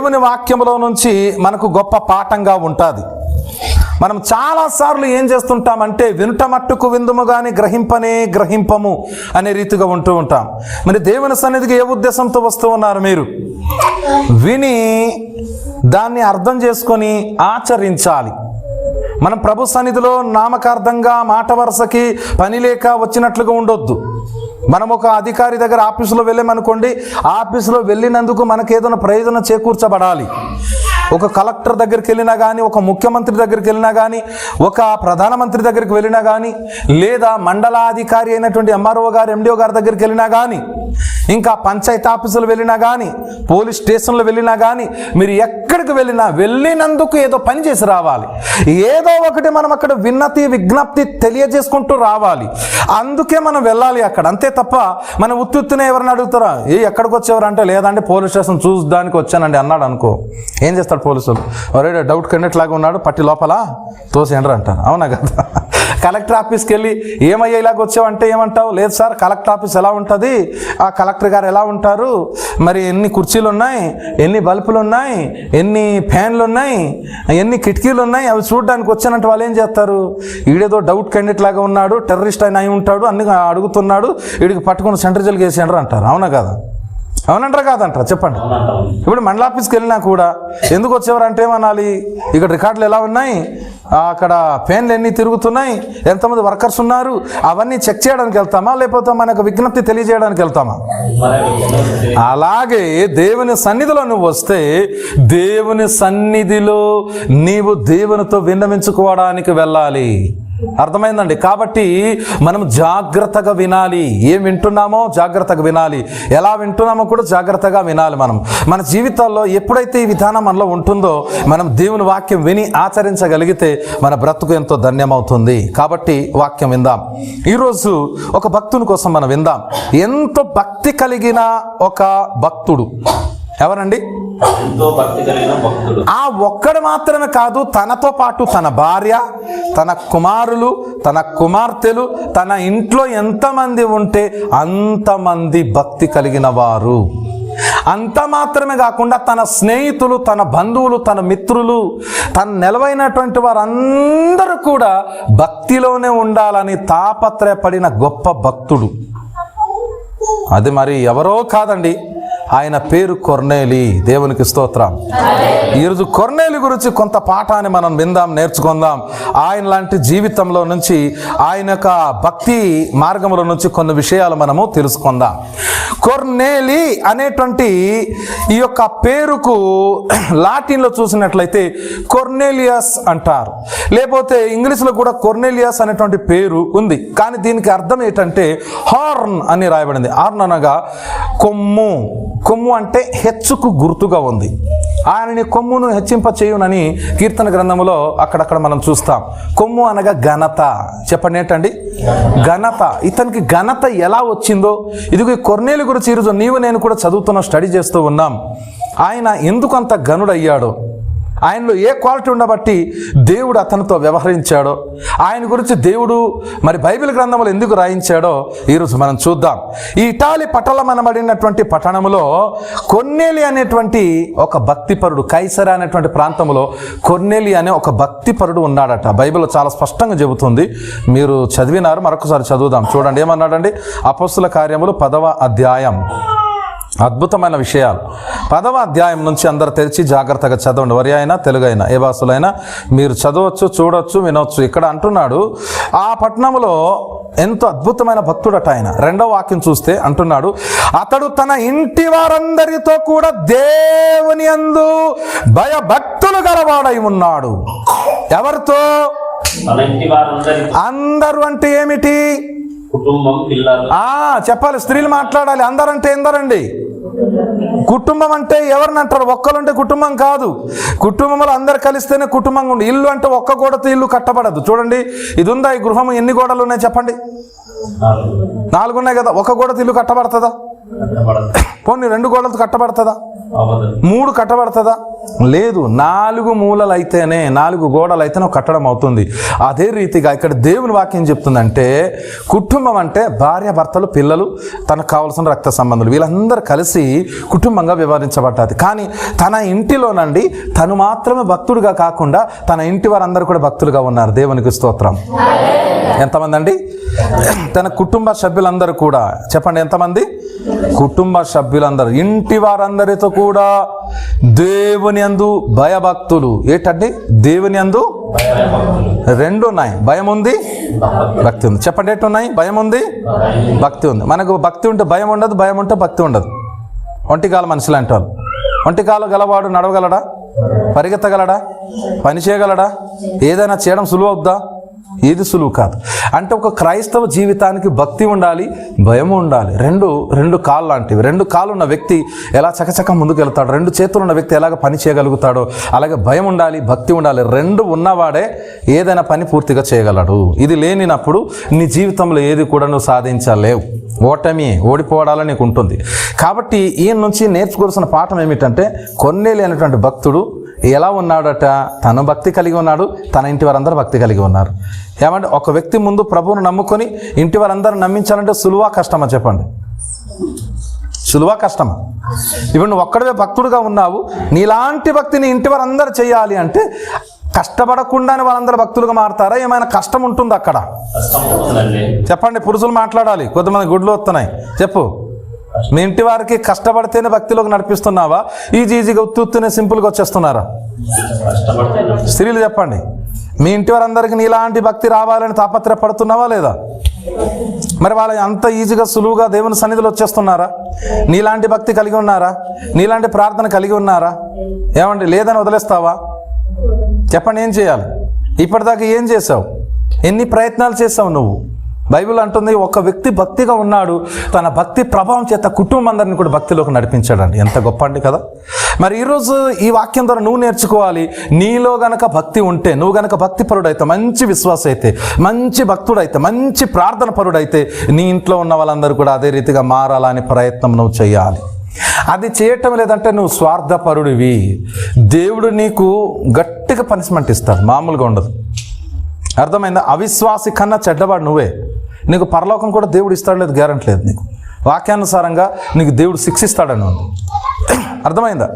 దేవుని వాక్యంలో నుంచి మనకు గొప్ప పాఠంగా ఉంటుంది. మనం చాలాసార్లు ఏం చేస్తుంటామంటే వినుట మట్టుకు విందుము కానీ గ్రహింపనే గ్రహింపము అనే రీతిగా ఉంటూ ఉంటాం. మరి దేవుని సన్నిధికి ఏ ఉద్దేశంతో వస్తూ ఉన్నారు మీరు? విని దాన్ని అర్థం చేసుకొని ఆచరించాలి. మనం ప్రభు సన్నిధిలో నామకార్థంగా మాట వరుసకి పని లేక వచ్చినట్లుగా ఉండొద్దు. మనం ఒక అధికారి దగ్గర ఆఫీసులో వెళ్ళామనుకోండి ఆఫీసులో వెళ్ళినందుకు మనకేదైనా ఏదైనా ప్రయోజనం చేకూర్చబడాలి. ఒక కలెక్టర్ దగ్గరికి వెళ్ళినా కానీ ఒక ముఖ్యమంత్రి దగ్గరికి వెళ్ళినా కానీ ఒక ప్రధానమంత్రి దగ్గరికి వెళ్ళినా కానీ లేదా మండలాధికారి అయినటువంటి ఎంఆర్ఓ గారు ఎండిఓ గారి దగ్గరికి వెళ్ళినా కానీ ఇంకా పంచాయతీ ఆఫీసులు వెళ్ళినా కానీ పోలీస్ స్టేషన్లో వెళ్ళినా కానీ మీరు ఎక్కడికి వెళ్ళినా వెళ్ళినందుకు ఏదో పని చేసి రావాలి. ఏదో ఒకటి మనం అక్కడ విన్నతి విజ్ఞప్తి తెలియజేసుకుంటూ రావాలి. అందుకే మనం వెళ్ళాలి అక్కడ. అంతే తప్ప మనం ఉత్తుత్తునే ఎవరిని అడుగుతారా? ఏ ఎక్కడికి వచ్చేవారు? అంటే లేదంటే పోలీస్ స్టేషన్ చూసడానికి వచ్చానండి అన్నాడు అనుకో. ఏం చేస్తాడు? పోలీసులు. ఒరే డౌట్ కిందట్లాగా ఉన్నాడు పట్టి లోపల తోసేయండి అంటారు. అవునా కదా? కలెక్టర్ ఆఫీస్కి వెళ్ళి ఏమయ్యా ఇలాగ వచ్చావంటే ఏమంటావు? లేదు సార్ కలెక్టర్ ఆఫీస్ ఎలా ఉంటుంది? ఆ కలెక్టర్ గారు ఎలా ఉంటారు? మరి ఎన్ని కుర్చీలు ఉన్నాయి ఎన్ని బల్బులు ఉన్నాయి ఎన్ని ఫ్యాన్లు ఉన్నాయి ఎన్ని కిటికీలు ఉన్నాయి అవి చూడడానికి వచ్చానంటే వాళ్ళు ఏం చేస్తారు? ఈడేదో డౌట్ క్యాండిడేట్ లాగా ఉన్నాడు టెర్రరిస్ట్ అయిన అయి ఉంటాడు అన్ని అడుగుతున్నాడు వీడికి పట్టుకుని సెంటర్ జైలుకి వేసేయండ్రు అంటారు. అవునా కదా? అవునంటారా కాదంటారా? చెప్పండి. ఇప్పుడు మండల ఆఫీస్కి వెళ్ళినా కూడా ఎందుకు వచ్చేవారు అంటే ఏమనాలి? ఇక్కడ రికార్డులు ఎలా ఉన్నాయి? అక్కడ పెన్లు ఎన్ని తిరుగుతున్నాయి? ఎంతమంది వర్కర్స్ ఉన్నారు? అవన్నీ చెక్ చేయడానికి వెళ్తామా? లేకపోతే మనకు విజ్ఞప్తి తెలియజేయడానికి వెళ్తామా? అలాగే దేవుని సన్నిధిలో నువ్వు వస్తే దేవుని సన్నిధిలో నీవు దేవునితో విన్నవించుకోవడానికి వెళ్ళాలి. అర్థమైందండి. కాబట్టి మనం జాగ్రత్తగా వినాలి. ఏం వింటున్నామో జాగ్రత్తగా వినాలి. ఎలా వింటున్నామో కూడా జాగ్రత్తగా వినాలి మనం. మన జీవితాల్లో ఎప్పుడైతే ఈ విధానం మనలో ఉంటుందో మనం దేవుని వాక్యం విని ఆచరించగలిగితే మన బ్రతుకు ఎంతో ధన్యమవుతుంది. కాబట్టి వాక్యం విందాం. ఈరోజు ఒక భక్తుని కోసం మనం విందాం. ఎంతో భక్తి కలిగిన ఒక భక్తుడు. ఎవరండి? ఆ ఒక్కడు మాత్రమే కాదు తనతో పాటు తన భార్య తన కుమారులు తన కుమార్తెలు తన ఇంట్లో ఎంతమంది ఉంటే అంతమంది భక్తి కలిగిన వారు. అంత మాత్రమే కాకుండా తన స్నేహితులు తన బంధువులు తన మిత్రులు తన నిలవైనటువంటి వారందరూ కూడా భక్తిలోనే ఉండాలని తాపత్రయపడిన గొప్ప భక్తుడు. అది మరి ఎవరో కాదండి. ఆయన పేరు కొర్నేలి. దేవునికి స్తోత్రం. ఈరోజు కొర్నేలి గురించి కొంత పాఠాన్ని మనం విందాం నేర్చుకుందాం. ఆయన లాంటి జీవితంలో నుంచి ఆయన యొక్క భక్తి మార్గంలో నుంచి కొన్ని విషయాలు మనము తెలుసుకుందాం. కొర్నేలి అనేటువంటి ఈ యొక్క పేరుకు లాటిన్లో చూసినట్లయితే కొర్నేలియస్ అంటారు. లేకపోతే ఇంగ్లీష్లో కూడా కొర్నేలియస్ అనేటువంటి పేరు ఉంది. కానీ దీనికి అర్థం ఏంటంటే హార్న్ అని రాయబడింది. హార్న్ అనగా కొమ్ము. కొమ్ము అంటే హెచ్చుకు గుర్తుగా ఉంది. ఆయనని కొమ్మును హెచ్చింప చేయునని కీర్తన గ్రంథంలో అక్కడక్కడ మనం చూస్తాం. కొమ్ము అనగా ఘనత. చెప్పండి ఏంటండి? ఘనత. ఇతనికి ఘనత ఎలా వచ్చిందో? ఇదిగో కొర్నేలు గురించి ఈరోజు నీవు నేను కూడా చదువుతున్న స్టడీ చేస్తూ ఉన్నాం. ఆయన ఎందుకు అంత ఘనుడయ్యాడో? ఆయనలో ఏ క్వాలిటీ ఉండబట్టి దేవుడు అతనితో వ్యవహరించాడో ఆయన గురించి దేవుడు మరి బైబిల్ గ్రంథములు ఎందుకు రాయించాడో ఈరోజు మనం చూద్దాం. ఈ ఇటాలి పటలమనబడినటువంటి పట్టణంలో కొన్నేలి అనేటువంటి ఒక భక్తిపరుడు కైసర అనేటువంటి ప్రాంతంలో కొన్నేలి అనే ఒక భక్తిపరుడు ఉన్నాడట. బైబిల్ చాలా స్పష్టంగా చెబుతుంది. మీరు చదివినారు మరొకసారి చదువుదాం. చూడండి ఏమన్నాడండి? అపస్సుల కార్యములు పదవ అధ్యాయం. అద్భుతమైన విషయాలు. పదవ అధ్యాయం నుంచి అందరు తెరిచి జాగ్రత్తగా చదవండి. వరి అయినా తెలుగు అయినా ఏ భాషలైనా మీరు చదవచ్చు చూడొచ్చు వినొచ్చు. ఇక్కడ అంటున్నాడు ఆ పట్టణంలో ఎంతో అద్భుతమైన భక్తుడట ఆయన. రెండవ వాక్యం చూస్తే అంటున్నాడు అతడు తన ఇంటి వారందరితో కూడా దేవుని అందు భయభక్తులు గలవాడై ఉన్నాడు. ఎవరితో? అందరూ అంటే ఏమిటి? ఆ చెప్పాలి స్త్రీలు మాట్లాడాలి. అందరంటే ఎందరండి? కుటుంబం అంటే ఎవరిని అంటారు? ఒక్కరుంటే కుటుంబం కాదు. కుటుంబంలో అందరు కలిస్తేనే కుటుంబంగా ఉండి. ఇల్లు అంటే ఒక్క గోడతో ఇల్లు కట్టబడదు. చూడండి ఇది ఉందా ఈ గృహం ఎన్ని గోడలు ఉన్నాయి చెప్పండి? నాలుగు ఉన్నాయి కదా. ఒక గోడతో ఇల్లు కట్టబడుతుందా? పోనీ రెండు గోడలతో కట్టబడుతుందా? మూడు కట్టబడుతుందా? లేదు నాలుగు మూలలు అయితేనే నాలుగు గోడలు అయితేనే కట్టడం అవుతుంది. అదే రీతిగా ఇక్కడ దేవుని వాక్యం చెప్తుందంటే కుటుంబం అంటే భార్య భర్తలు పిల్లలు తనకు కావాల్సిన రక్త సంబంధాలు వీళ్ళందరూ కలిసి కుటుంబంగా వ్యవహరించబడ్డది. కానీ తన ఇంటిలోనండి తను మాత్రమే భక్తుడిగా కాకుండా తన ఇంటి వారందరూ కూడా భక్తులుగా ఉన్నారు. దేవునికి స్తోత్రం. ఎంతమంది అండి తన కుటుంబ సభ్యులందరూ కూడా. చెప్పండి ఎంతమంది? కుటుంబ సభ్యులందరూ. ఇంటి వారందరితో కూడా దేవుని అందు భయభక్తులు. ఏంటండి? దేవుని అందు రెండు ఉన్నాయి భయం ఉంది భక్తి ఉంది. చెప్పండి ఎటు ఉన్నాయి భయం ఉంది భక్తి ఉంది. మనకు భక్తి ఉంటే భయం ఉండదు భయం ఉంటే భక్తి ఉండదు. ఒంటికాల మనుషులు అంటారు. ఒంటికాలు గలవాడు నడవగలడా? పరిగెత్తగలడా? పని చేయగలడా? ఏదైనా చేయడం సులువు అవుద్దా ఏది సులువు కాదు. అంటే ఒక క్రైస్తవ జీవితానికి భక్తి ఉండాలి భయం ఉండాలి. రెండు రెండు కాళ్ళు లాంటివి. రెండు కాళ్ళు ఉన్న వ్యక్తి ఎలా చకచక ముందుకు వెళ్తాడు రెండు చేతులు ఉన్న వ్యక్తి ఎలాగ పని చేయగలుగుతాడో? అలాగే భయం ఉండాలి భక్తి ఉండాలి. రెండు ఉన్నవాడే ఏదైనా పని పూర్తిగా చేయగలడు. ఇది లేనినప్పుడు నీ జీవితంలో ఏది కూడా నువ్వు సాధించలేవు. ఓటమి ఓడిపోవడాలని నీకు ఉంటుంది. కాబట్టి ఈయన నుంచి నేర్చుకోవాల్సిన పాఠం ఏమిటంటే కొన్నే లేనటువంటి భక్తుడు ఎలా ఉన్నాడట? తను భక్తి కలిగి ఉన్నాడు తన ఇంటి వారందరూ భక్తి కలిగి ఉన్నారు. ఏమంటే ఒక వ్యక్తి ముందు ప్రభువును నమ్ముకొని ఇంటి వారందరూ నమ్మించాలంటే సులువా కష్టమా చెప్పండి? సులువా కష్టమా? ఇప్పుడు నువ్వు ఒక్కడవే భక్తుడుగా ఉన్నావు నీలాంటి భక్తిని ఇంటి వారందరూ చేయాలి అంటే కష్టపడకుండానే వాళ్ళందరూ భక్తులుగా మారతారా? ఏమైనా కష్టం ఉంటుంది అక్కడ? చెప్పండి పురుషులు మాట్లాడాలి కొంతమంది గుడ్లు వస్తున్నాయి. చెప్పు. మీ ఇంటి వారికి కష్టపడితేనే భక్తిలోకి నడిపిస్తున్నావా? ఈజీ ఈజీగా ఉత్తి ఉత్తినే సింపుల్గా వచ్చేస్తున్నారా? స్త్రీలు చెప్పండి. మీ ఇంటి వారందరికీ నీలాంటి భక్తి రావాలని తాపత్రయపడుతున్నావా లేదా? మరి వాళ్ళ అంత ఈజీగా సులువుగా దేవుని సన్నిధిలో వచ్చేస్తున్నారా? నీలాంటి భక్తి కలిగి ఉన్నారా? నీలాంటి ప్రార్థన కలిగి ఉన్నారా? ఏమండి లేదని వదిలేస్తావా? చెప్పండి ఏం చేయాలి? ఇప్పటిదాకా ఏం చేసావు ఎన్ని ప్రయత్నాలు చేసావు నువ్వు? బైబిల్ అంటుంది ఒక వ్యక్తి భక్తిగా ఉన్నాడు తన భక్తి ప్రభావం చేత కుటుంబం అందరిని కూడా భక్తిలోకి నడిపించాడండి. ఎంత గొప్ప అండి కదా. మరి ఈరోజు ఈ వాక్యం ద్వారా నువ్వు నేర్చుకోవాలి నీలో గనక భక్తి ఉంటే నువ్వు గనక భక్తి పరుడైతే మంచి విశ్వాస అయితే మంచి భక్తుడైతే మంచి ప్రార్థన పరుడైతే నీ ఇంట్లో ఉన్న వాళ్ళందరూ కూడా అదే రీతిగా మారాలని ప్రయత్నం నువ్వు చేయాలి. అది చేయటం లేదంటే నువ్వు స్వార్థపరుడివి. దేవుడు నీకు గట్టిగా పనిష్మెంట్ ఇస్తాడు మామూలుగా ఉండదు. అర్థమైందా? అవిశ్వాసి కన్నా చెడ్డవాడు నువ్వే. నీకు పరలోకం కూడా దేవుడు ఇస్తాడు లేదు గ్యారంటీ లేదు నీకు. వాక్యానుసారంగా నీకు దేవుడు శిక్షిస్తాడని ఉంది. అర్థమైందా?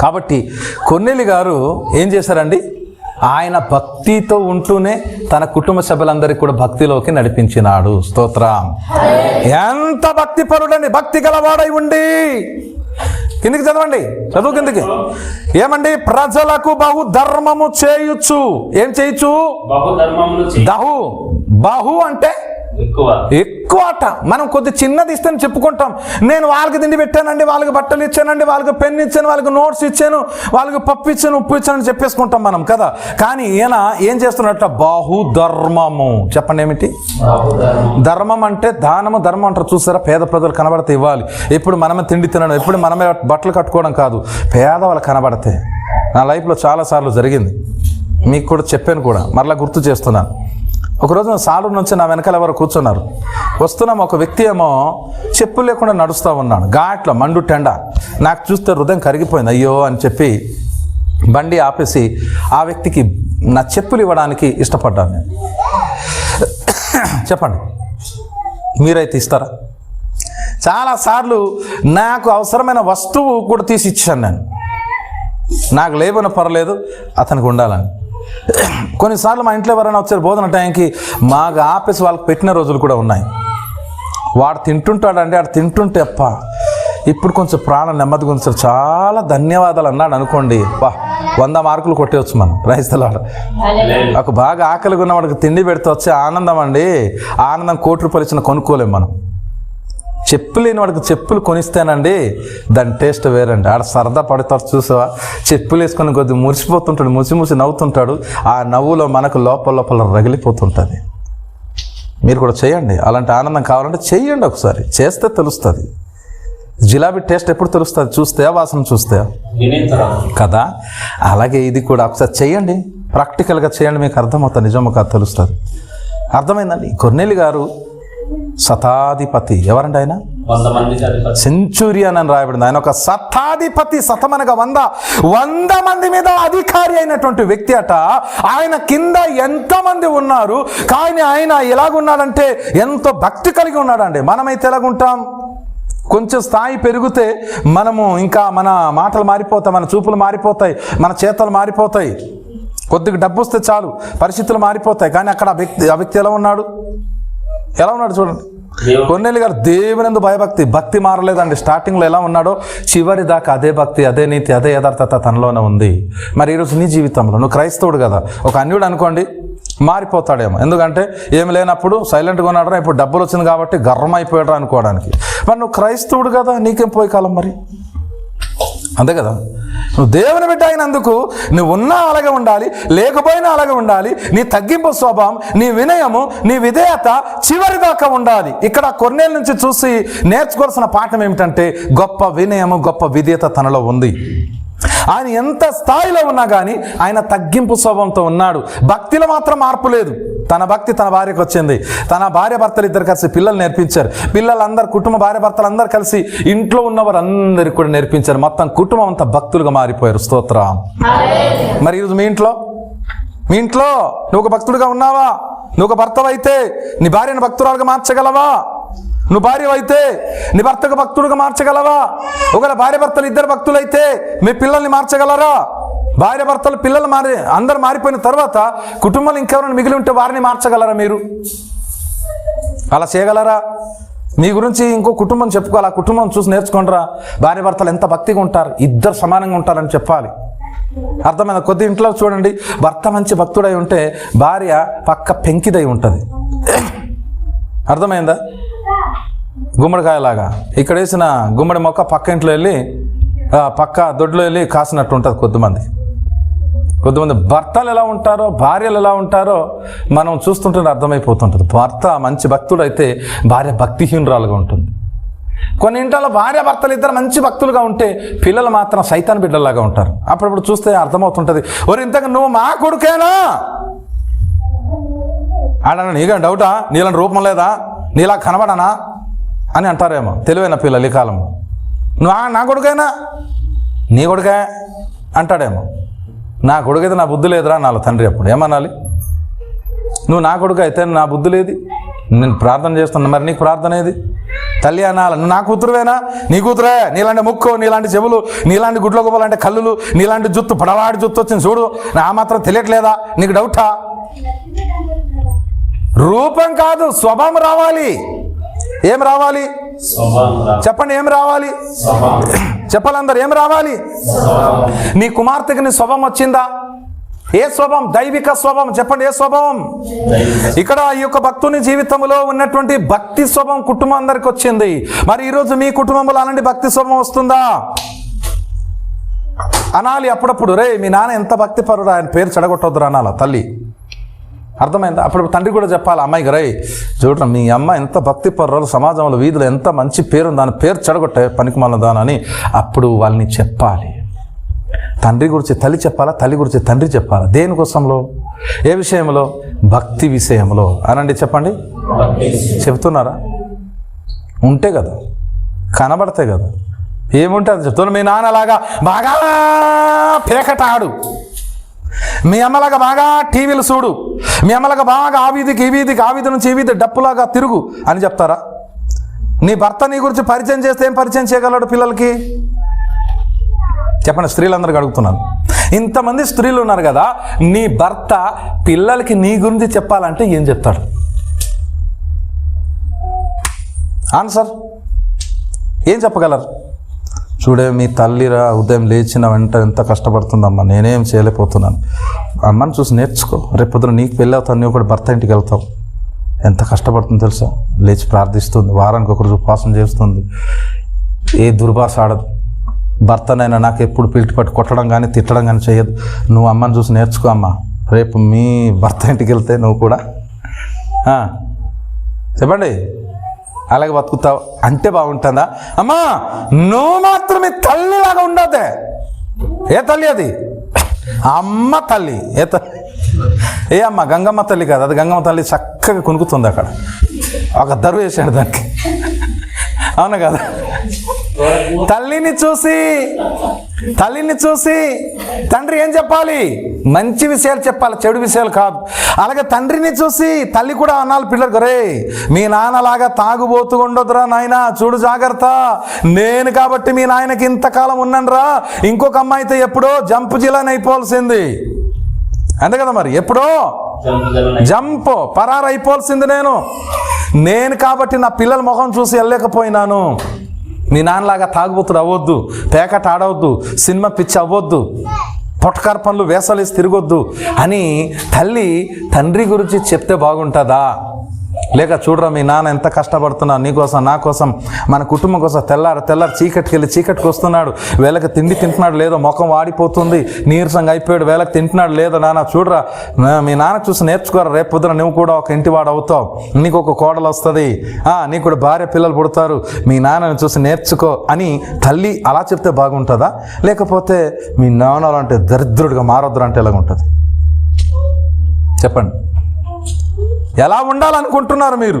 కాబట్టి కొన్నెలి గారు ఏం చేశారండి? ఆయన భక్తితో ఉంటూనే తన కుటుంబ సభ్యులందరికీ కూడా భక్తిలోకి నడిపించినాడు. స్తోత్రం. ఎంత భక్తి పరుడండి భక్తి గలవాడై ఉండి. కిందికి చదవండి చదువు కిందికి. ఏమండి? ప్రజలకు బహు ధర్మము చేయొచ్చు ఏం చేయొచ్చు దహు. బహు అంటే ఎక్కువ. అట మనం కొద్ది చిన్నది ఇస్తే చెప్పుకుంటాం. నేను వాళ్ళకి తిండి పెట్టానండి వాళ్ళకి బట్టలు ఇచ్చానండి వాళ్ళకి పెన్ ఇచ్చాను వాళ్ళకి నోట్స్ ఇచ్చాను వాళ్ళకి పప్పు ఇచ్చాను ఉప్పు ఇచ్చాను అని చెప్పేసుకుంటాం మనం కదా? కానీ ఈయన ఏం చేస్తున్నట్ట? బాహుధర్మము చెప్పండి ఏమిటి? ధర్మం అంటే దానము ధర్మం అంటారు చూసారా? పేద ప్రజలు కనబడితే ఇవ్వాలి. ఎప్పుడు మనమే తిండి తినడం ఎప్పుడు మనమే బట్టలు కట్టుకోవడం కాదు. పేదవాళ్ళు కనబడితే. నా లైఫ్లో చాలాసార్లు జరిగింది. మీకు కూడా చెప్పాను కూడా. మరలా గుర్తు చేస్తున్నాను. ఒకరోజు నా సాలూరు నుంచి నా వెనకాల ఎవరు కూర్చున్నారు. వస్తున్నాం ఒక వ్యక్తి ఏమో చెప్పులు లేకుండా నడుస్తూ ఉన్నాడు. ఘాట్లో మండు టెండ. నాకు చూస్తే హృదయం కరిగిపోయింది. అయ్యో అని చెప్పి బండి ఆపేసి ఆ వ్యక్తికి నా చెప్పులు ఇవ్వడానికి ఇష్టపడ్డాను నేను. చెప్పండి. మీరైతే ఇస్తారా? చాలాసార్లు నాకు అవసరమైన వస్తువు కూడా తీసి ఇచ్చాను నేను. నాకు లేవన పర్లేదు అతనికి ఉండాలని. కొన్నిసార్లు మా ఇంట్లో ఎవరైనా వచ్చారు బోధన టైంకి మాకు ఆపేసి వాళ్ళకి పెట్టిన రోజులు కూడా ఉన్నాయి. వాడు తింటుంటాడండి వాడు తింటుంటే అప్ప ఇప్పుడు కొంచెం ప్రాణం నెమ్మదిగా ఉంది సార్. చాలా ధన్యవాదాలు అన్నాడు అనుకోండి వా వంద మార్కులు కొట్టేవచ్చు మనం రైతులాడు ఒక బాగా ఆకలిగా ఉన్న వాడికి తిండి పెడితే వచ్చే ఆనందం అండి. ఆనందం కోటి రూపాయలు ఇచ్చిన కొనుక్కోలేం మనం. చెప్పు లేని వాడికి చెప్పులు కొనిస్తేనండి దాని టేస్ట్ వేరండి. ఆడ సరదా పడతారు చూసావా? చెప్పులు వేసుకొని కొద్దిగా మురిసిపోతుంటాడు ముసి ముసి నవ్వుతుంటాడు. ఆ నవ్వులో మనకు లోపల లోపల రగిలిపోతుంటుంది. మీరు కూడా చేయండి. అలాంటి ఆనందం కావాలంటే చేయండి ఒకసారి. చేస్తే తెలుస్తుంది. జిలాబీ టేస్ట్ ఎప్పుడు తెలుస్తుంది? చూస్తే వాసన చూస్తే? కదా? అలాగే ఇది కూడా ఒకసారి చేయండి. ప్రాక్టికల్గా చేయండి మీకు అర్థమవుతుంది నిజమో కాదు తెలుస్తుంది అర్థమైందండి కొన్నెల్లి గారు శతాధిపతి. ఎవరండి ఆయన? సెంచురియన్ అని రాయబడింది. ఆయన ఒక శతాధిపతి శతమనగా వంద వంద మంది మీద అధికారి అయినటువంటి వ్యక్తి అట. ఆయన కింద ఎంతమంది ఉన్నారు? కానీ ఆయన ఎలాగున్నాడంటే ఎంతో భక్తి కలిగి ఉన్నాడండి. మనమైతే ఎలాగుంటాం? కొంచెం స్థాయి పెరిగితే మనము ఇంకా మన మాటలు మారిపోతాయి మన చూపులు మారిపోతాయి మన చేతలు మారిపోతాయి. కొద్దిగా డబ్బు వస్తే చాలు పరిస్థితులు మారిపోతాయి. కానీ అక్కడ ఆ వ్యక్తి ఆ వ్యక్తి ఎలా ఉన్నాడు? ఎలా ఉన్నాడు చూడండి. కొన్నేళ్ళు గారు దేవునందు భయభక్తి భక్తి మారలేదండి. స్టార్టింగ్లో ఎలా ఉన్నాడో చివరి దాకా అదే భక్తి అదే నీతి అదే యథార్థత తనలోనే ఉంది. మరి ఈరోజు నీ జీవితంలో నువ్వు క్రైస్తవుడు కదా. ఒక అన్యుడు అనుకోండి మారిపోతాడేమో. ఎందుకంటే ఏమి లేనప్పుడు సైలెంట్గా ఉన్నాడు ఇప్పుడు డబ్బులు వచ్చింది కాబట్టి గర్వం అయిపోయాడు అనుకోవడానికి. మరి నువ్వు క్రైస్తవుడు కదా నీకేం పోయి కాలం మరి? అంతే కదా. నువ్వు దేవుని బిడ్డ అయినందుకు నువ్వు ఉన్నా అలాగే ఉండాలి లేకపోయినా అలాగే ఉండాలి. నీ తగ్గింపు స్వభావం నీ వినయము నీ విధేయత చివరి దాకా ఉండాలి. ఇక్కడ కొన్నేళ్ళ నుంచి చూసి నేర్చుకోవాల్సిన పాఠం ఏమిటంటే గొప్ప వినయము గొప్ప విధేయత తనలో ఉంది. ఆయన ఎంత స్థాయిలో ఉన్నా కానీ ఆయన తగ్గింపు స్వభావంతో ఉన్నాడు. భక్తిలో మాత్రం మార్పు లేదు. తన భక్తి తన భార్యకు వచ్చింది. తన భార్య భర్తలు ఇద్దరు కలిసి పిల్లలు నేర్పించారు. పిల్లలందరూ కుటుంబ భార్య భర్తలు అందరు కలిసి ఇంట్లో ఉన్నవారు అందరికి కూడా నేర్పించారు. మొత్తం కుటుంబం అంతా భక్తులుగా మారిపోయారు. స్తోత్రం. మరి ఈరోజు మీ ఇంట్లో? మీ ఇంట్లో నువ్వు ఒక భక్తుడిగా ఉన్నావా? నువ్వు ఒక భర్తవైతే నీ భార్యను భక్తురాలుగా మార్చగలవా? నువ్వు భార్య అయితే నీ భర్తకు భక్తుడుగా మార్చగలవా? ఒకవేళ భార్య భర్తలు ఇద్దరు భక్తులైతే మీ పిల్లల్ని మార్చగలరా? భార్య భర్తలు పిల్లలు మారి అందరు మారిపోయిన తర్వాత కుటుంబాలు ఇంకెవరైనా మిగిలి ఉంటే వారిని మార్చగలరా మీరు? అలా చేయగలరా? మీ గురించి ఇంకో కుటుంబం చెప్పుకోవాలి. ఆ కుటుంబం చూసి నేర్చుకుంటారా భార్య భర్తలు ఎంత భక్తిగా ఉంటారు. ఇద్దరు సమానంగా ఉంటారని చెప్పాలి. అర్థమైన కొద్ది ఇంట్లో చూడండి. భర్త మంచి భక్తుడై ఉంటే భార్య పక్క పెంకిదై ఉంటుంది. అర్థమైందా? గుమ్మడికాయలాగా. ఇక్కడ వేసిన గుమ్మడి మొక్క పక్క ఇంట్లో వెళ్ళి పక్క దొడ్లో వెళ్ళి కాసినట్టు ఉంటుంది కొద్దిమంది. కొద్దిమంది భర్తలు ఎలా ఉంటారో భార్యలు ఎలా ఉంటారో మనం చూస్తుంటే అర్థమైపోతుంటుంది. భర్త మంచి భక్తుడు అయితే భార్య భక్తిహీనురాలుగా ఉంటుంది. కొన్ని ఇంట్లో భార్య భర్తలు ఇద్దరు మంచి భక్తులుగా ఉంటే పిల్లలు మాత్రం సైతాన్ బిడ్డలాగా ఉంటారు. అప్పుడప్పుడు చూస్తే అర్థమవుతుంటుంది ఒరి ఇంతకు నువ్వు మా కొడుకేనా? ఆడన నీకేం డౌటా? నీళ్ళని రూపం లేదా? నీలా కనబడనా? అని అంటారేమో. తెలివైన పిల్లలు ఈ కాలం నువ్వు ఆ- నా కొడుకైనా? నీ కొడుకే అంటాడేమో. నా కొడుకైతే నా బుద్ధి లేదురా నాలో తండ్రి అప్పుడు. ఏమనాలి? నువ్వు నా కొడుకు అయితే నా బుద్ధి లేదు. నేను ప్రార్థన చేస్తున్నా మరి నీకు ప్రార్థన ఏది? తల్లి అనాలి నా కూతురువేనా? నీ కూతురే నీలాంటి ముక్కు నీలాంటి చెవులు నీలాంటి గుడ్ల గుబ్బలంటే కళ్ళులు నీలాంటి జుత్తు పడవాడి జుత్తు వచ్చింది చూడు. నా మాత్రం తెలియట్లేదా? నీకు డౌటా? రూపం కాదు స్వభావం రావాలి. ఏం రావాలి? చెప్పండి ఏం రావాలి? చెప్పాలందరు ఏం రావాలి? నీ కుమార్తెకి నీ స్వభావం వచ్చిందా? ఏ స్వభావం? దైవిక స్వభావం. చెప్పండి ఏ స్వభావం? ఇక్కడ ఈ యొక్క భక్తుని జీవితంలో ఉన్నటువంటి భక్తి స్వభావం కుటుంబం అందరికి వచ్చింది. మరి ఈరోజు మీ కుటుంబంలో అలాంటి భక్తి స్వభావం వస్తుందా? అనాలి అప్పుడప్పుడు. రే మీ నాన్న ఎంత భక్తి పరుడు ఆయన పేరు చెడగొట్టొద్దురు అనాల తల్లి. అర్థమైందా? అప్పుడు తండ్రి కూడా చెప్పాలి అమ్మాయికి రై చూడండి మీ అమ్మ ఎంత భక్తి పర్రాలు సమాజంలో వీధిలో ఎంత మంచి పేరు దాని పేరు చెడగొట్టే పనికి దానని అప్పుడు వాళ్ళని చెప్పాలి. తండ్రి గురించి తల్లి చెప్పాలా తల్లి గురించి తండ్రి చెప్పాలా? దేనికోసంలో ఏ విషయంలో? భక్తి విషయంలో. అనండి చెప్పండి. చెప్తున్నారా ఉంటే కదా కనబడతాయి కదా. ఏముంటే అది చెప్తున్నా మీ నాన్నలాగా బాగా పేకటాడు. మీ అమ్మలాగా బాగా టీవీలు చూడు. మీ అమ్మలాగా బాగా ఆ వీధికి ఈ వీధికి ఆ వీధి నుంచి ఈ వీధి డప్పులాగా తిరుగు అని చెప్తారా? నీ భర్త నీ గురించి పరిచయం చేస్తే ఏం పరిచయం చేయగలడు పిల్లలకి? చెప్పండి స్త్రీలందరికీ అడుగుతున్నాను. ఇంతమంది స్త్రీలు ఉన్నారు కదా నీ భర్త పిల్లలకి నీ గురించి చెప్పాలంటే ఏం చెప్తాడు? ఆన్సర్ ఏం చెప్పగలరు? చూడే మీ తల్లిరా ఉదయం లేచిన వెంట ఎంత కష్టపడుతుందమ్మా నేనేం చేయలేకపోతున్నాను. అమ్మని చూసి నేర్చుకో. రేపు పొద్దున నీకు పెళ్ళి అవుతావు నువ్వు కూడా భర్త ఇంటికి వెళ్తావు. ఎంత కష్టపడుతుందో తెలుసా? లేచి ప్రార్థిస్తుంది. వారానికి ఒకరోజు ఉపవాసం చేస్తుంది. ఏ దుర్భాష ఆడదు. భర్తనైనా నాకు ఎప్పుడు పిలిచి పట్టు కొట్టడం కానీ తిట్టడం కానీ చేయదు. నువ్వు అమ్మని చూసి నేర్చుకో అమ్మ. రేపు మీ భర్త ఇంటికి వెళ్తే నువ్వు కూడా చెప్పండి. అలాగే బతుకుతావు. అంటే బాగుంటుందా? అమ్మా నువ్వు మాత్రమే తల్లిలాగా ఉండదే ఏ తల్లి అది? అమ్మ తల్లి. ఏ తల్లి ఏ అమ్మ? గంగమ్మ తల్లి కాదు. అది గంగమ్మ తల్లి చక్కగా కొనుక్కుతుంది అక్కడ. ఒక దరువు వేసాడు దానికి. అవును కదా? తల్లిని చూసి తల్లిని చూసి తండ్రి ఏం చెప్పాలి? మంచి విషయాలు చెప్పాలి చెడు విషయాలు కాదు. అలాగే తండ్రిని చూసి తల్లి కూడా అన్నాళ్ళు పిల్లలకు రే మీ నాన్నలాగా తాగుబోతూ ఉండొద్దురా నాయన చూడు జాగ్రత్త. నేను కాబట్టి మీ నాయనకి ఇంతకాలం ఉన్నానురా. ఇంకొక అమ్మాయితో ఎప్పుడో జంపు జిల్లాని అయిపోవాల్సింది. అంతే కదా మరి? ఎప్పుడో? జంప్ పరారు అయిపోవాల్సింది నేను. నేను కాబట్టి నా పిల్లల ముఖం చూసి వెళ్ళలేకపోయినాను. మీ నాన్నలాగా తాగుబోతుడు అవ్వద్దు పేకట ఆడవద్దు సినిమా పిచ్చి అవ్వద్దు. పొట్టకార పనులు వేసాలేసి తిరగొద్దు అని తల్లి తండ్రి గురించి చెప్తే బాగుంటుందా? లేక చూడరా మీ నాన్న ఎంత కష్టపడుతున్నా నీకోసం నా కోసం మన కుటుంబం కోసం తెల్లారు తెల్లారు చీకటికి వెళ్ళి చీకటికి వస్తున్నాడు వేళకి తిండి తింటున్నాడు లేదో ముఖం వాడిపోతుంది నీరసంగా అయిపోయాడు వేళకి తింటున్నాడు లేదో నాన్న చూడరా. మీ నాన్న చూసి నేర్చుకోరా రేపు పొద్దున నువ్వు కూడా ఒక ఇంటివాడు అవుతావు. నీకు ఒక కోడలు వస్తుంది. నీకు కూడా భార్య పిల్లలు పుడతారు. మీ నాన్నని చూసి నేర్చుకో అని తల్లి అలా చెప్తే బాగుంటుందా? లేకపోతే మీ నాన్న అంటే దరిద్రుడిగా మారొద్దురు అంటే ఎలాగుంటుంది? చెప్పండి. ఎలా ఉండాలనుకుంటున్నారు మీరు?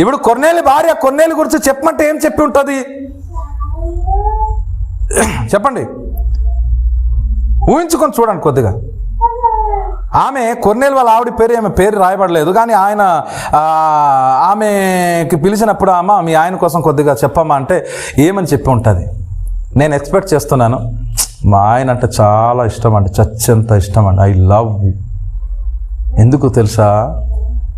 ఇప్పుడు కొన్నేళ్ళు భార్య కొన్నేళ్ళు గురించి చెప్పమంటే ఏం చెప్పి ఉంటుంది? చెప్పండి. ఊహించుకొని చూడండి కొద్దిగా. ఆమె కొన్నేళ్ళు వాళ్ళ ఆవిడ పేరు ఆమె పేరు రాయబడలేదు కానీ ఆయన ఆమెకి పిలిచినప్పుడు అమ్మ మీ ఆయన కోసం కొద్దిగా చెప్పమ్మా అంటే ఏమని చెప్పి ఉంటుంది? నేను ఎక్స్పెక్ట్ చేస్తున్నాను. మా ఆయన అంటే చాలా ఇష్టం అండి చచ్చంత ఇష్టం అండి. ఐ లవ్ యూ ఎందుకు తెలుసా?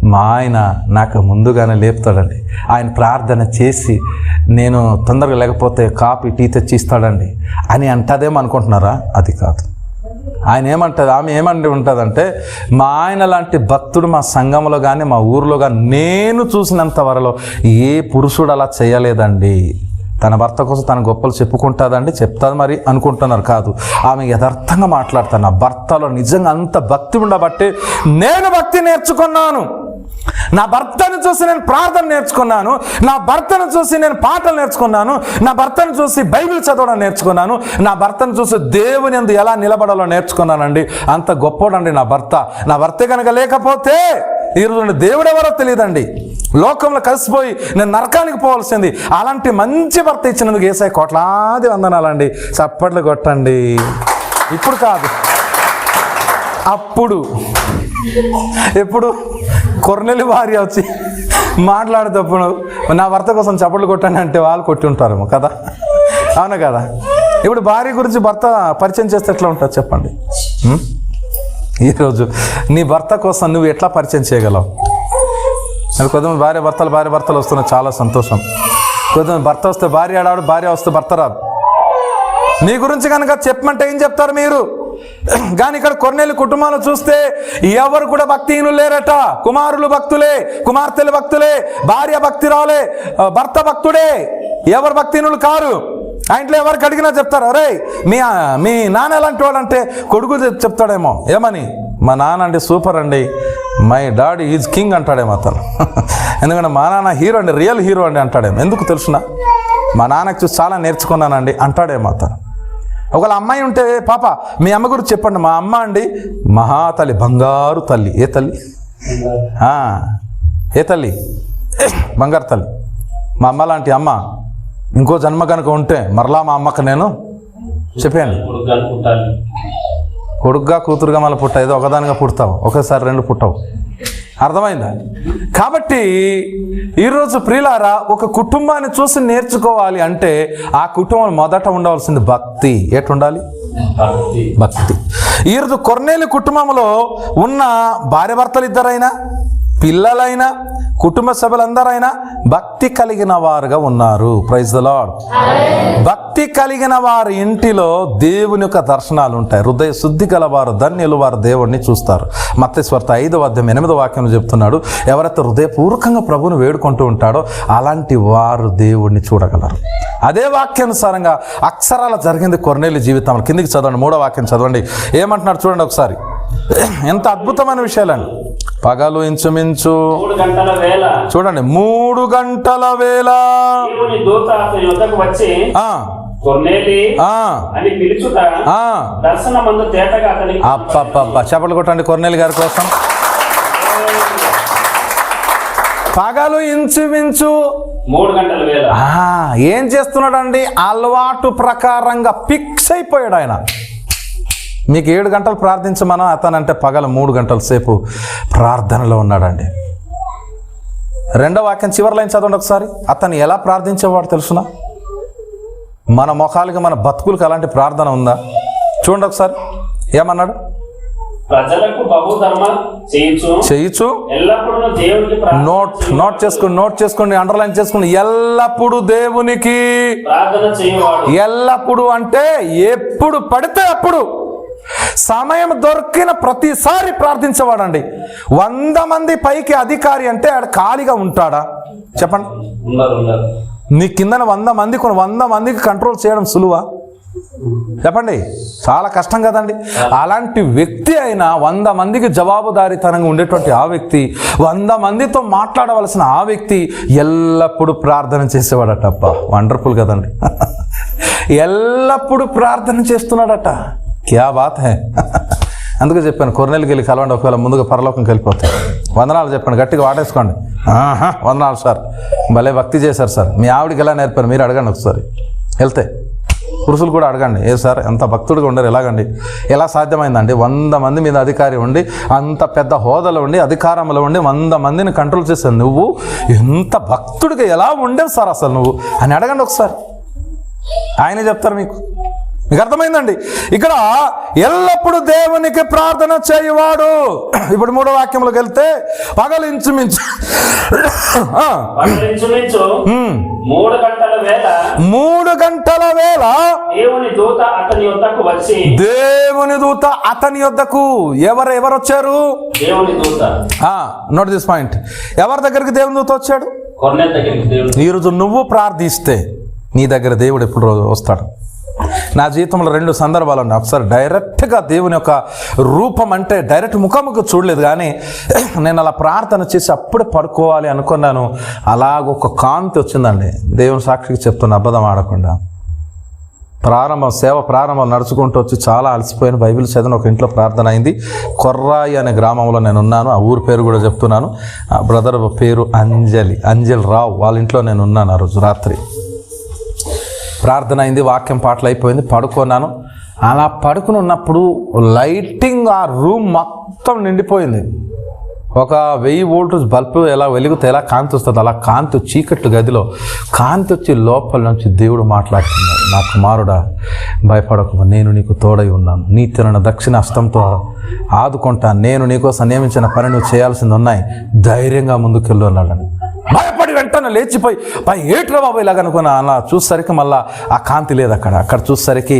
మా ఆయన నాకు ముందుగానే లేపుతాడండి. ఆయన ప్రార్థన చేసి నేను తొందరగా లేకపోతే కాఫీ టీ తెచ్చి ఇస్తాడండి అని అంటదేమో అనుకుంటున్నారా? అది కాదు. ఆయన ఏమంటుంది? ఆమె ఏమండి ఉంటుందంటే మా ఆయన లాంటి భక్తుడు మా సంఘంలో కానీ మా ఊరిలో కానీ నేను చూసినంత వరలో ఏ పురుషుడు అలా చేయలేదండి. తన భర్త కోసం తన గొప్పలు చెప్పుకుంటుందండి చెప్తాది మరి అనుకుంటున్నారు కాదు. ఆమె యథార్థంగా మాట్లాడుతాను నా భర్తలో నిజంగా అంత భక్తి ఉండబట్టి నేను భక్తి నేర్చుకున్నాను. నా భర్తను చూసి నేను ప్రార్థన నేర్చుకున్నాను నా భర్తను చూసి నేను పాటలు నేర్చుకున్నాను నా భర్తను చూసి బైబిల్ చదవడం నేర్చుకున్నాను నా భర్తను చూసి దేవుని ఎందు ఎలా నిలబడాలో నేర్చుకున్నానండి. అంత గొప్పోడండి నా భర్త. నా భర్త కనుక లేకపోతే ఈరోజు దేవుడు ఎవరో తెలియదండి. లోకంలో కలిసిపోయి నేను నరకానికి పోవాల్సింది. అలాంటి మంచి భర్త ఇచ్చినందుకు ఏసాయి కోట్లాది వందనాలండి. చప్పట్లు కొట్టండి. ఇప్పుడు కాదు. అప్పుడు. ఎప్పుడు? కొర్నెలి భార్య వచ్చి మాట్లాడేటప్పుడు నా భర్త కోసం చప్పట్లు కొట్టండి అంటే వాళ్ళు కొట్టి ఉంటారేమో కదా? అవును కదా? ఇప్పుడు భార్య గురించి భర్త పరిచయం చేస్తే ఎట్లా ఉంటుంది చెప్పండి. ఈరోజు. నీ భర్త కోసం నువ్వు ఎట్లా పరిచయం చేయగలవు? మరి కొంతమంది భార్య భర్తలు భార్య భర్తలు వస్తున్నా చాలా సంతోషం. కొంతమంది భర్త వస్తే భార్య ఆడాడు భార్య వస్తే భర్త రాదు. నీ గురించి కనుక చెప్పమంటే ఏం చెప్తారు మీరు? కానీ ఇక్కడ కొన్నేళ్ళు కుటుంబాలు చూస్తే ఎవరు కూడా భక్తిహీనులు లేరట. కుమారులు భక్తులే కుమార్తెలు భక్తులే భార్య భక్తిరాలే రాలే భర్త భక్తుడే. ఎవరు భక్తిహీనులు కారు? ఆ ఇంట్లో ఎవరికి అడిగినా చెప్తారు అరే మీ మీ నాన్న ఎలాంటి వాడంటే కొడుకు చెప్తాడేమో. ఏమని? మా నాన్న అంటే సూపర్ అండి. మై డాడీ ఈజ్ కింగ్ అంటాడేమో అతను. ఎందుకంటే మా నాన్న హీరో అండి రియల్ హీరో అండి అంటాడేమో. ఎందుకు తెలుసునా? మా నాన్నకి చూసి చాలా నేర్చుకున్నానండి అంటాడేమో అతను. ఒకవేళ అమ్మాయి ఉంటే పాప మీ అమ్మ గురించి చెప్పండి. మా అమ్మ అండి మహాతల్లి బంగారు తల్లి. ఏ తల్లి? ఏ తల్లి? బంగారు తల్లి. మా అమ్మ లాంటి అమ్మ ఇంకో జన్మ కనుక ఉంటే మరలా మా అమ్మకు నేను చెప్పాను. కొడుగ్గా కూతురుగా మళ్ళీ పుట్ట ఏదో ఒకదానిగా పుడతావు ఒకసారి రెండు పుట్టవు. అర్థమైందా? కాబట్టి ఈరోజు ప్రియులారా ఒక కుటుంబాన్ని చూసి నేర్చుకోవాలి అంటే ఆ కుటుంబం మొదట ఉండవలసింది భక్తి. ఎటుండాలి? భక్తి. భక్తి. ఈరోజు కొర్నేలి కుటుంబంలో ఉన్న భార్య భర్తలు ఇద్దరైనా పిల్లలైనా కుటుంబ సభ్యులందరైనా భక్తి కలిగిన వారుగా ఉన్నారు. ప్రైజ్ ద లాడ్ భక్తి కలిగిన వారి ఇంటిలో దేవుని యొక్క దర్శనాలు ఉంటాయి. హృదయ శుద్ధి గల వారు ధన్యులు వారు దేవుణ్ణి చూస్తారు. మత్స్వార్త ఐదు అధ్యాయం ఎనిమిదో వాక్యం చెప్తున్నాడు ఎవరైతే హృదయపూర్వకంగా ప్రభుని వేడుకుంటూ ఉంటాడో అలాంటి వారు దేవుణ్ణి చూడగలరు. అదే వాక్యానుసారంగా అక్షరాల జరిగింది కొర్నేలి జీవితంలో. కిందికి చదవండి మూడో వాక్యం చదవండి. ఏమంటున్నాడు చూడండి ఒకసారి. ఎంత అద్భుతమైన విషయాలండి. పగలు ఇంచుమించు చూడండి మూడు గంటల వేళ. అబ్బబ్బబ్బా. చెప్పలు కొట్టండి కొర్నేలి గారి కోసం. పగలు ఇంచుమించు మూడు గంటల వేళ. ఏం చేస్తున్నాడండి? అలవాటు ప్రకారంగా ఫిక్స్ అయిపోయాడు ఆయన. మీకు ఏడు గంటలు ప్రార్థించమనో? అతనంటే పగల మూడు గంటల సేపు ప్రార్థనలో ఉన్నాడండి. రెండో వాక్యం చివరి లైన్ చదవండి ఒకసారి? అతను ఎలా ప్రార్థించేవాడు తెలుసునా? మన ముఖాలకి మన బతుకులకు అలాంటి ప్రార్థన ఉందా? చూడండి ఒకసారి. ఏమన్నాడు? ప్రజలకు బహుధర్మ చేయించు. చేయిచు. ఎల్లప్పుడూ దేవునికి ప్రార్థన నోట్ నోట్ చేసుకోండి నోట్ చేసుకోండి అండర్లైన్ చేసుకోండి. ఎల్లప్పుడూ దేవునికి ఎల్లప్పుడు అంటే ఎప్పుడు పడితే అప్పుడు. సమయం దొరికిన ప్రతిసారి ప్రార్థించేవాడండి. వంద మంది పైకి అధికారి అంటే ఆడ ఖాళీగా ఉంటాడా? చెప్పండి. నీ కిందన వంద మంది కొన్ని వంద మందికి కంట్రోల్ చేయడం సులువా? చెప్పండి. చాలా కష్టం కదండి. అలాంటి వ్యక్తి అయినా వంద మందికి జవాబుదారీతనంగా ఉండేటువంటి ఆ వ్యక్తి వంద మందితో మాట్లాడవలసిన ఆ వ్యక్తి ఎల్లప్పుడూ ప్రార్థన చేసేవాడట వండర్ఫుల్ కదండి. ఎల్లప్పుడూ ప్రార్థన చేస్తున్నాడట. క్యా బాత్ హే? అందుకే చెప్పాను కొర్నెలకి వెళ్ళి కలవండి ఒకవేళ ముందుగా పరలోకంకి వెళ్ళిపోతాయి వందనాలు చెప్పండి గట్టిగా వాడేసుకోండి ఆహా. వందనాలు సార్. భలే భక్తి చేశారు సార్. మీ ఆవిడకి ఎలా నేర్పారు? మీరు అడగండి ఒకసారి. వెళ్తే. పురుషులు కూడా అడగండి. ఏ సార్ ఎంత భక్తుడిగా ఉండరు ఎలాగండి? ఎలా సాధ్యమైందండి? వంద మంది మీద అధికారి ఉండి అంత పెద్ద హోదాలో ఉండి అధికారంలో ఉండి వంద మందిని కంట్రోల్ చేసే నువ్వు ఎంత భక్తుడిగా ఎలా ఉండేవు సార్ అసలు నువ్వు? అని అడగండి ఒకసారి. ఆయనే చెప్తారు మీకు. మీకు అర్థమైందండి? ఇక్కడ ఎల్లప్పుడూ దేవునికి ప్రార్థన చేయవాడు. ఇప్పుడు మూడో వాక్యంలోకి వెళ్తే పగలు ఇంచుమించు. ఆ, ఇంచుమించు ఉమ్. మూడు గంటల వేళ మూడు గంటల వేళ దేవుని దూత అతని యొద్దకు వచ్చి దేవుని దూత అతని యొద్దకు ఎవరు ఎవరు వచ్చారు? దేవుని దూత. నోట్ దిస్ పాయింట్ ఎవరి దగ్గరికి దేవుని దూత వచ్చాడు? ఈరోజు నువ్వు ప్రార్థిస్తే నీ దగ్గర దేవుడు ఎప్పుడు రోజు వస్తాడు? నా జీవితంలో రెండు సందర్భాలు ఉన్నాయి. ఒకసారి డైరెక్ట్గా దేవుని యొక్క రూపం అంటే డైరెక్ట్ ముఖముఖి చూడలేదు కానీ నేను అలా ప్రార్థన చేసి అప్పుడే పడుకోవాలి అనుకున్నాను. అలాగ ఒక కాంతి వచ్చిందండి. దేవుని సాక్షికి చెప్తున్న అబద్ధం ఆడకుండా. ప్రారంభం సేవ ప్రారంభం నడుచుకుంటూ వచ్చి చాలా అలసిపోయిన. బైబిల్ చదివిన ఒక ఇంట్లో ప్రార్థన అయింది. కొర్రాయి అనే గ్రామంలో నేను ఉన్నాను. ఆ ఊరి పేరు కూడా చెప్తున్నాను. ఆ బ్రదర్ పేరు అంజలి అంజలి రావు. వాళ్ళ ఇంట్లో నేను ఉన్నాను ఆ రోజు రాత్రి. ప్రార్థన అయింది వాక్యం పాటలు అయిపోయింది పడుకున్నాను. అలా పడుకుని ఉన్నప్పుడు లైటింగ్ ఆ రూమ్ మొత్తం నిండిపోయింది. ఒక వెయ్యి వోల్టేజ్ బల్బు ఎలా వెలుగుతే ఎలా కాంతి వస్తుంది అలా కాంతి చీకట్లు గదిలో కాంతి వచ్చి లోపల నుంచి దేవుడు మాట్లాడుతున్నాడు. నా కుమారుడా భయపడకు నేను నీకు తోడై ఉన్నాను. నీ తిన దక్షిణ హస్తంతో ఆదుకుంటాను. నేను నీకోసం నియమించిన పని నువ్వు చేయాల్సింది ఉన్నాయి. ధైర్యంగా ముందుకెళ్ళు అన్నాడు. భయపడి వెంటనే లేచిపోయి పై ఏట్రా బాబు ఇలాగ అనుకున్నా? అలా చూసేసరికి మళ్ళా ఆ కాంతి లేదు అక్కడ. అక్కడ చూసేసరికి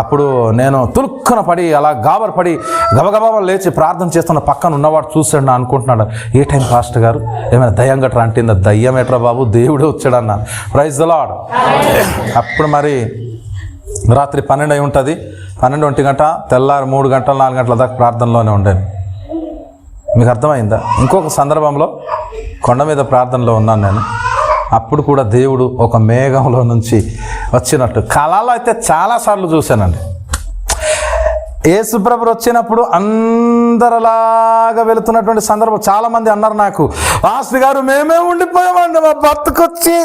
అప్పుడు నేను తులుక్కున పడి అలా గాబరపడి గబగబా లేచి ప్రార్థన చేస్తున్న పక్కన ఉన్నవాడు చూసాడు నా అనుకుంటున్నాడు. ఏ టైం పాస్ట్ గారు? ఏమైనా దయ్యం గట్రా అంటుందా? దయ్యం ఏట్రా బాబు? దేవుడే వచ్చాడన్న. ప్రైజ్ లాడ్ అప్పుడు మరి రాత్రి పన్నెండు అయి ఉంటుంది. పన్నెండు ఒంటి గంట తెల్లారి మూడు గంటలు నాలుగు గంటల దాకా ప్రార్థనలోనే ఉండేది మీకు అర్థమైందా? ఇంకొక సందర్భంలో కొండ మీద ప్రార్థనలో ఉన్నాను నేను. అప్పుడు కూడా దేవుడు ఒక మేఘంలో నుంచి వచ్చినట్టు. కళలో అయితే చాలాసార్లు చూశానండి. యేసుప్రభు వచ్చినప్పుడు అందరిలాగా వెళుతున్నటువంటి సందర్భం చాలామంది అన్నారు నాకు ఆస్తి గారు మేమే ఉండిపోయామండి మా బతుకొచ్చి.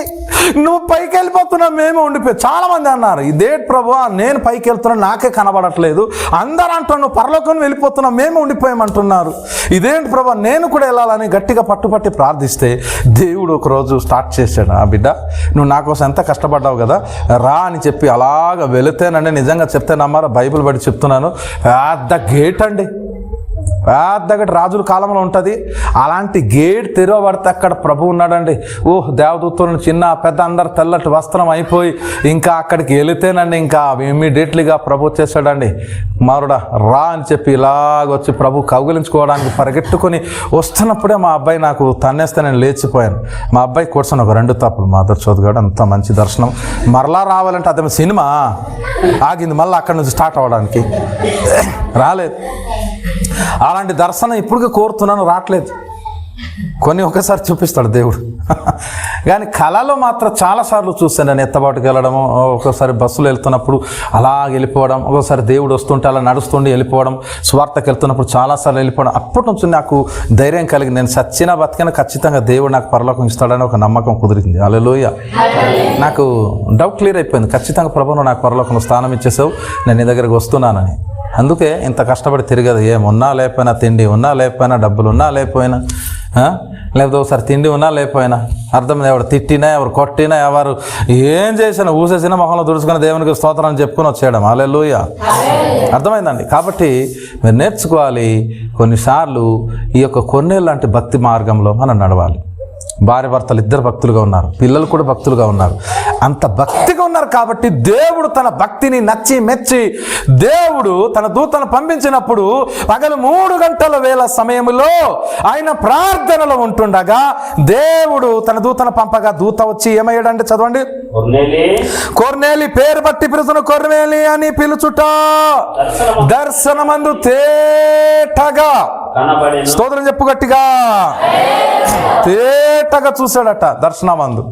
నువ్వు పైకి వెళ్ళిపోతున్నావు మేమే ఉండిపోయాం. చాలామంది అన్నారు ఇదే ప్రభు నేను పైకి వెళ్తున్నా నాకే కనబడట్లేదు. అందరూ అంటున్నావు నువ్వు పరలోకం వెళ్ళిపోతున్నావు మేమే ఉండిపోయామంటున్నారు. ఇదేంటి ప్రభు నేను కూడా వెళ్ళాలని గట్టిగా పట్టుపట్టి ప్రార్థిస్తే దేవుడు ఒకరోజు స్టార్ట్ చేశాడు ఆ బిడ్డ నువ్వు నా కోసం ఎంత కష్టపడ్డావు కదా రా అని చెప్పి అలాగ వెళితేనండి నిజంగా చెప్తే నమ్మారా? బైబిల్ బట్టి చెప్తున్నాను పెద్ద గేట్ అండి. పెద్ద రాజుల కాలంలో ఉంటుంది. అలాంటి గేట్ తెరవబడితే అక్కడ ప్రభు ఉన్నాడండి. ఓహ్ దేవదూతులను చిన్న పెద్ద అందరు తెల్లటి వస్త్రం అయిపోయి ఇంకా అక్కడికి వెళితేనండి ఇంకా ఇమ్మీడియట్లీగా ప్రభు వచ్చేసాడండి. మారుడా రా అని చెప్పి ఇలాగ వచ్చి ప్రభు కౌగిలించుకోవడానికి పరిగెట్టుకొని వస్తున్నప్పుడే మా అబ్బాయి నాకు తన్నేస్తే నేను లేచిపోయాను. మా అబ్బాయి కూర్చొని ఒక రెండు తప్పులు మాధర్ చదువుగాడు అంత మంచి దర్శనం. మరలా రావాలంటే అదే సినిమా ఆగింది మళ్ళీ అక్కడ నుంచి స్టార్ట్ అవ్వడానికి. రాలేదు. అలాంటి దర్శనం ఇప్పటికీ కోరుతున్నాను రావట్లేదు. కొన్ని ఒకసారి చూపిస్తాడు దేవుడు. కానీ కళలో మాత్రం చాలాసార్లు చూస్తాను నేను ఎత్తబాటుకు వెళ్ళడము ఒక్కోసారి బస్సులో వెళ్తున్నప్పుడు అలా వెళ్ళిపోవడం ఒక్కోసారి దేవుడు వస్తుంటే అలా నడుస్తుండి వెళ్ళిపోవడం స్వార్థకి వెళ్తున్నప్పుడు చాలాసార్లు వెళ్ళిపోవడం. అప్పటి నుంచి నాకు ధైర్యం కలిగి నేను సచ్చిన బతికినా ఖచ్చితంగా దేవుడు నాకు పరలోకం ఇస్తాడని ఒక నమ్మకం కుదిరింది. అలలోయ నాకు డౌట్ క్లియర్ అయిపోయింది. ఖచ్చితంగా ప్రభును నాకు పరలోకంలో స్థానం ఇచ్చేసావు నేను నీ దగ్గరకు వస్తున్నానని. అందుకే ఇంత కష్టపడి తిరగదు. ఏమున్నా లేకపోయినా తిండి ఉన్నా లేకపోయినా డబ్బులు ఉన్నా లేకపోయినా లేకపోతే ఒకసారి తిండి ఉన్నా లేకపోయినా అర్థం ఎవరు తిట్టినా ఎవరు కొట్టినా ఎవరు ఏం చేసినా ఊసేసినా మొహంలో దుడుచుకుని దేవునికి స్తోత్రం అని చెప్పుకొని వచ్చేయడం. అలెలుయ అర్థమైందండి. కాబట్టి మీరు నేర్చుకోవాలి కొన్నిసార్లు ఈ యొక్క కొన్నేళ్ళ లాంటి భక్తి మార్గంలో మనం నడవాలి. భార్య భర్తలు ఇద్దరు భక్తులుగా ఉన్నారు. పిల్లలు కూడా భక్తులుగా ఉన్నారు. అంత భక్తిగా ఉన్నారు కాబట్టి దేవుడు తన భక్తిని నచ్చి మెచ్చి దేవుడు తన దూతను పంపించినప్పుడు పగలు మూడు గంటల వేల సమయంలో ఆయన ప్రార్థనలో ఉంటుండగా దేవుడు తన దూతను పంపగా దూత వచ్చి ఏమయ్యాడంటే చదవండి. కొర్నేలి. పేరు బట్టి పిలుచున్న కొర్నేలి అని పిలుచుట. దర్శనము దర్శనమందు తేటగా. స్తోత్రం చెప్పు గట్టిగా తేటగా చూశాడట దర్శనమందు.